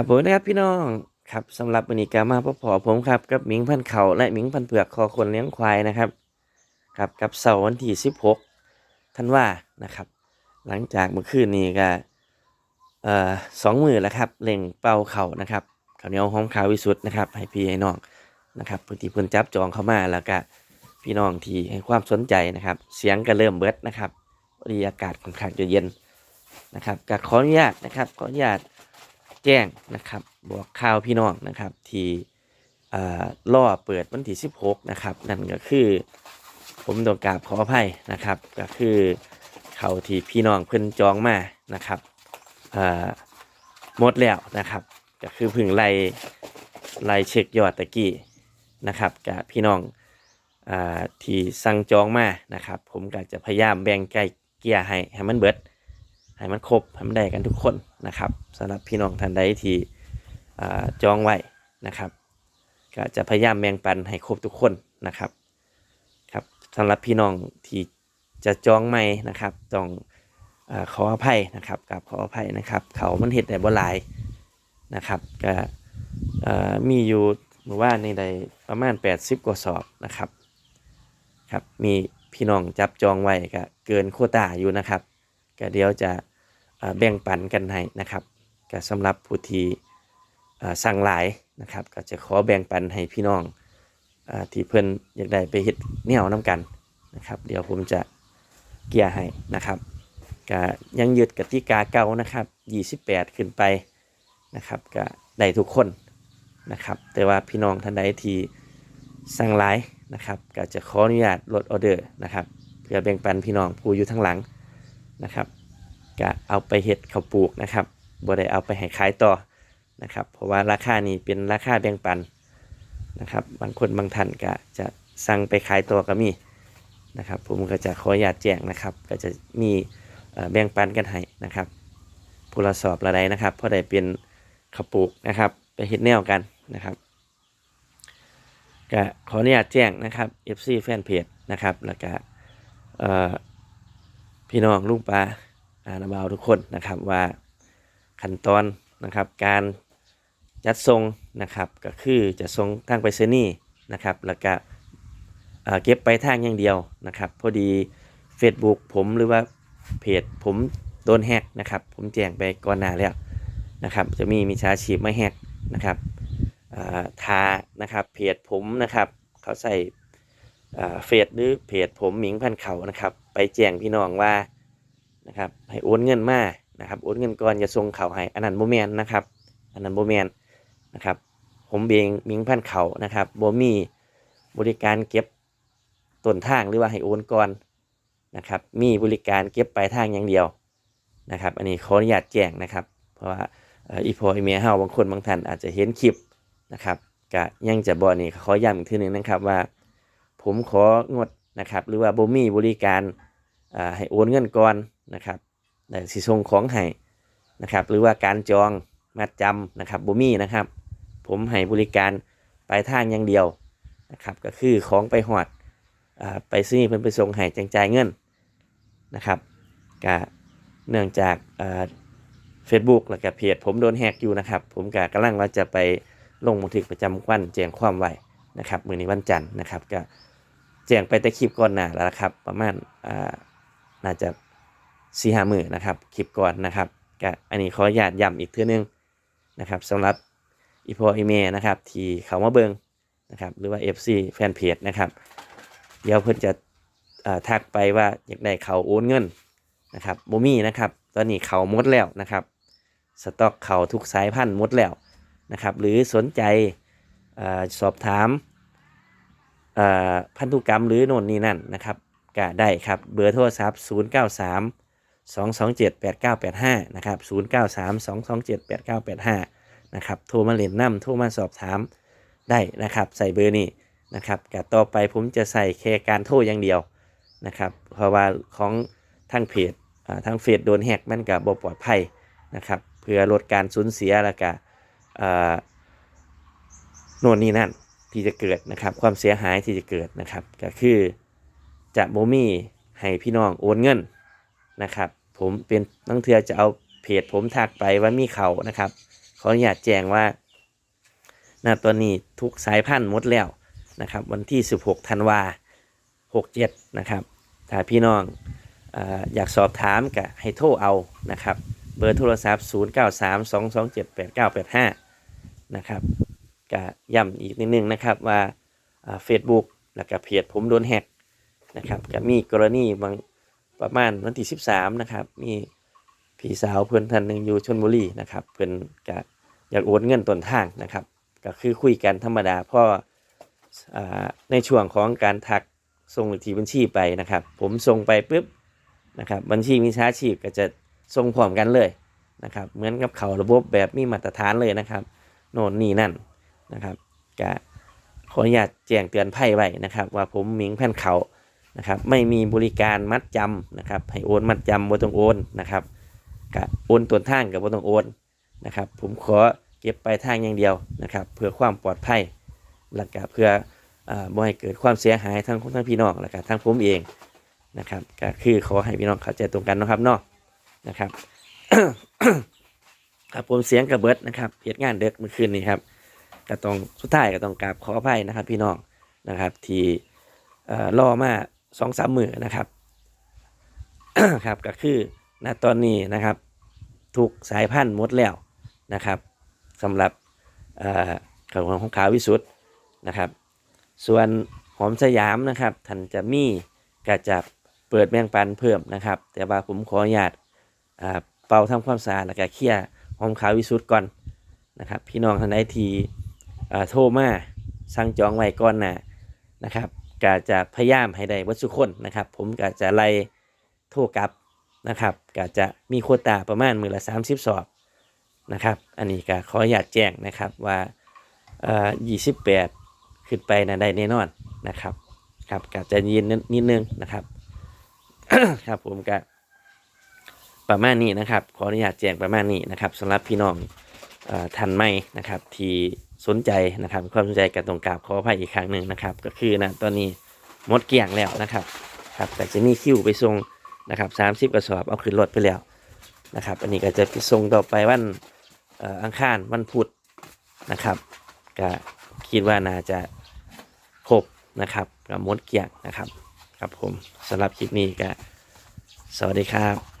ครับผมนะครับพี่น้องครับสำหรับวันนี้ก็มาพบพอผมครับกับหมิงพันเขาและหมิงพันเผือกคอคนเลี้ยงควายนะครับครับกับเสาร์วันที่16ท่านว่านะครับ หลังจากเมื่อคืนนี้ก็เอ่อสองมือแล้วครับเล่งเป่าเข่านะครับข้าวเหนียวหอมขาววิสุทธ์นะครับให้พี่ให้น้องนะครับพื้นที่เพิ่นจับจองเข้ามาแล้วก็พี่น้องที่ให้ความสนใจนะครับ เสียงก็เริ่มเบิดนะครับพอดีอากาศค่อนข้างจะเย็นนะครับก็ขออนุญาตนะครับขออนุญาต จ้งนะครับ บอกข่าวพี่น้องนะครับ ที่อ่าล่อเปิดวันที่ 16 นะครับ นั่นก็คือ ผมต้องกราบขออภัยนะครับ ก็คือเขาที่พี่น้องเพิ่นจองมานะครับอ่าหมดแล้วนะครับ ก็คือพึ่งไล่ไล่เช็คยอดตะกี้นะครับกับพี่น้องอ่าที่สั่งจองมานะครับ ผมก็จะพยายามแบ่งไก่เกียร์ให้ให้มันเบิด ให้มันครบให้มันได้กันทุกคนนะครับสำหรับพี่น้องท่านใดที่จองไว้นะครับก็จะพยายามแบ่งปันให้ครบทุกคนนะครับครับสำหรับพี่น้องที่จะจองใหม่นะครับต้องอขออภัยนะครับกับขออภัยนะครับ เขามันเห็ดได้บ่หลายนะครับก็มีอยู่เมื่อว่าในใดประมาณ 80 กว่าสอบนะครับครับมีพี่น้องจับจองไว้ก็เกินโคต้าอยู่นะครับ ก็เดี๋ยวจะแบ่งปันกันให้นะครับก็สำหรับผู้ที่สั่งหลายนะครับ ก็จะขอแบ่งปันให้พี่น้องอที่เพิ่นอยากได้ไปเฮ็ดแนวน้ำกันนะครับ เดี๋ยวผมจะเกียร์ให้นะครับก็ยังยึดกติกาเก่านะครับ 28 ขึ้นไปนะครับก็ได้ทุกคนนะครับ แต่ว่าพี่น้องท่านใดที่สั่งหลายนะครับ ก็จะขออนุญาตลดออเดอร์นะครับเพื่อแบ่งปันพี่น้องผู้อยู่ทั้งหลัง นะครับก็เอาไปเห็ดข้าวปลูกนะครับบ่ได้เอาไปให้ขายต่อนะครับ เพราะว่าราคานี้เป็นราคาแบ่งปันนะครับ บางคนบางท่านก็จะสั่งไปขายต่อก็มีนะครับ ผมก็จะขออนุญาตแจ้งนะครับ ก็จะมีเอ่อแบ่งปันกันให้นะครับผู้ละสอบละใดนะครับเพราะได้เป็นข้าวปลูกนะครับไปเห็ดแนวกันนะครับก็ขออนุญาตแจ้งนะครับ FC แฟนเพจนะครับแล้วก็เอ่อ พี่น้องลุงปลาอานาบาวทุกคนนะครับว่าขั้นตอนนะครับ การจัดทรงนะครับก็คือจะทรงทางไปรษณีย์นะครับ แล้วก็เก็บไปทางอย่างเดียวนะครับ พอดี Facebook ผมหรือว่าเพจผมโดนแฮกนะครับ ผมแจ้งไปก่อนหน้าแล้วนะครับ จะมีมิจฉาชีพมาแฮกนะครับอ่าทานะครับเพจผมนะครับ เขาใส่เฟซหรือเพจผมหมิงพันเขานะครับ ไปแจ้งพี่น้องว่านะครับให้โอนเงินมานะครับโอนเงินก่อนจะส่งเขาให้อันนั้นโบแมนนะครับอันนั้นโบแมนนะครับ ผมเองมิงพันเขานะครับโบมีบริการเก็บต้นทางหรือว่าให้โอนก่อนนะครับมีบริการเก็บปลายทางอย่างเดียวนะครับ อันนี้ขออนุญาตแจ้งนะครับ เพราะว่าอีพออีเมลเฮาบางคนบางท่านอาจจะเห็นคลิปนะครับก็ยังจะบอกนี่ขอย้ำอีกทีหนึ่งนะครับว่า ผมของดนะครับ หรือว่าบ่มีบริการ ให้โอนเงินก่อนนะครับแต่สิส่งของให้นะครับ หรือว่าการจองมัดจำนะครับบ่มีนะครับ ผมให้บริการปลายทางอย่างเดียวนะครับ ก็คือของไปหอดอไปซื้อเพิ่นไปส่งให้จังจ่ายเงินนะครับก็เนื่องจากอ่า Facebook แล้วก็เพจผมโดนแฮกอยู่นะครับ ผมก็กำลังว่าจะไปลงบันทึกประจำวันแจ้งความไว้นะครับ มือนี้วันจันทร์นะครับ ก็แจ้งไปแต่คลิปก่อนหน้าแล้วนะครับ ประมาณอ่า น่าจะสี่ห้ามือนะครับคลิปก่อนนะครับก็อันนี้ขออนุญาตย้ำอีกเทื่อนึงนะครับสำหรับอีพออีเมนะครับที่เขามาเบิงนะครับหรือว่า FC แฟนเพจนะครับเดี๋ยวเพิ่นจะอ่าทักไปว่าอยากได้เขาโอนเงินนะครับโมมี่นะครับตอนนี้เขาหมดแล้วนะครับสต็อกเขาทุกสายพันธุ์หมดแล้วนะครับหรือสนใจอสอบถามพันธุกรรมหรือโน่นนี่นั่นนะครับ ก็ได้ครับเบอร์โทรศัพท์ 0 9 3 2 2 7 8 9 8 5 นะครับ 0 9 3 2 2 7 8 9 8 5 นะครับโทรมาเล่นน้ำโทรมาสอบถามได้นะครับ ใส่เบอร์นี้นะครับกับต่อไปผมจะใส่แค่การโทรอย่างเดียวนะครับ เพราะว่าของทางเพจอ่าทางเฟซโดนแฮกมันกับบปลอดภัยนะครับเพื่อลดการสูญเสียแล้วก็โน่นนี่นั่นที่จะเกิดนะครับ ความเสียหายที่จะเกิดนะครับก็คือ จะโมมี่ให้พี่น้องโอนเงินนะครับ ผมเป็นตั้งเทือจะเอาเพจผมทักไปว่ามีเขานะครับขออนุญาตแจ้งว่าณตอนนี้ทุกสายพันธุ์หมดแล้วนะครับ วันที่ 16ธันวา67 นะครับ ถ้าพี่น้องอออยากสอบถามก็ให้โทรเอานะครับ เบอร์โทรศัพท์ 0932278985 นะครับก็ย้ำอีกนิดนึงนะครับว่าเฟซบุ๊กแล้วก็เพจผมโดนแฮก นะครับก็มีกรณีบางประมาณวันที่ 13 นะครับ มีพี่สาวเพื่อนท่านหนึ่งอยู่ชนบุรีนะครับเพื่อนก็อยากโอนเงินต้นทางนะครับ ก็คือคุยกันธรรมดาเพราะอ่าในช่วงของการทักส่งเลขที่บัญชีไปนะครับ ผมส่งไปปุ๊บนะครับบัญชีมิชาชีพก็จะส่งพร้อมกันเลยนะครับ เหมือนกับเขาระบบแบบมีมาตรฐานเลยนะครับ โน่นนี่นั่นนะครับก็ขออนุญาตแจ้งเตือนภัยไว้นะครับ ว่าผมหมิงแผ่นเขา นะครับไม่มีบริการมัดจำนะครับให้โอนมัดจำบ่ต้องโอนนะครับก็โอนต้นทางกับบ่ต้องโอนนะครับ ผมขอเก็บปลายทางอย่างเดียวนะครับ เพื่อความปลอดภัยและก็เพื่ออบ่ให้เกิดความเสียหายทั้งทั้งพี่น้องและก็ทั้งผมเองนะครับ ก็คือขอให้พี่น้องเข้าใจตรงกันนะครับเนาะนะครับครับผมเสียงกระเบิดนะครับเหตุงานเด็กเมื่อคืนนี้ครับก็ต้องสุดท้ายก็ต้องกราบขออภัยนะครับ พี่น้องนะครับ ที่เอ่อมา สองสามมือนะครับครับก็คือณตอนนี้นะครับทุกสายพันธุ์หมดแล้วนะครับสำหรับเอ่อของของขาววิสุทธ์นะครับ ส่วนหอมสยามนะครับท่านจะมีก็จะเปิดแบ่งปันเพิ่มนะครับ แต่ว่าผมขออนุญาตเป่าทำความสะอาดแล้วก็เคลียร์หอมขาววิสุทธ์ก่อนนะครับ พี่น้องท่านใดทีโทรมาสั่งจองไว้ก่อนนะนะครับ ก็จะพยายามให้ได้วัตถุคนนะครับ ผมก็จะไล่โทรกลับนะครับก็จะมีโคตาประมาณมือละ 30 สอบนะครับ อันนี้ก็ขออนุญาตแจ้งนะครับว่าเอ่อ28 ขึ้นไปนะได้แน่นอนนะครับครับก็จะยินนิดนึงนะครับครับผมก็ประมาณนี้นะครับ ขออนุญาตแจ้งประมาณนี้นะครับสำหรับพี่น้องเอ่อท่านใหม่นะครับที่ สนใจนะครับความสนใจกับตรงกราบขออภัยอีกครั้งหนึ่งนะครับ ก็คือนะตอนนี้หมดเกลี้ยงแล้วนะครับครับแต่จะมีคิวไปส่งนะครับสามสิบ30กระสอบเอาขึ้นรถไปแล้วนะครับ อันนี้ก็จะไปส่งต่อไปวันเอ่ออังคารวันพุธนะครับก็คิดว่าน่าจะครบนะครับกับมดเกียงนะครับ ครับผมสำหรับคลิปนี้ก็สวัสดีครับ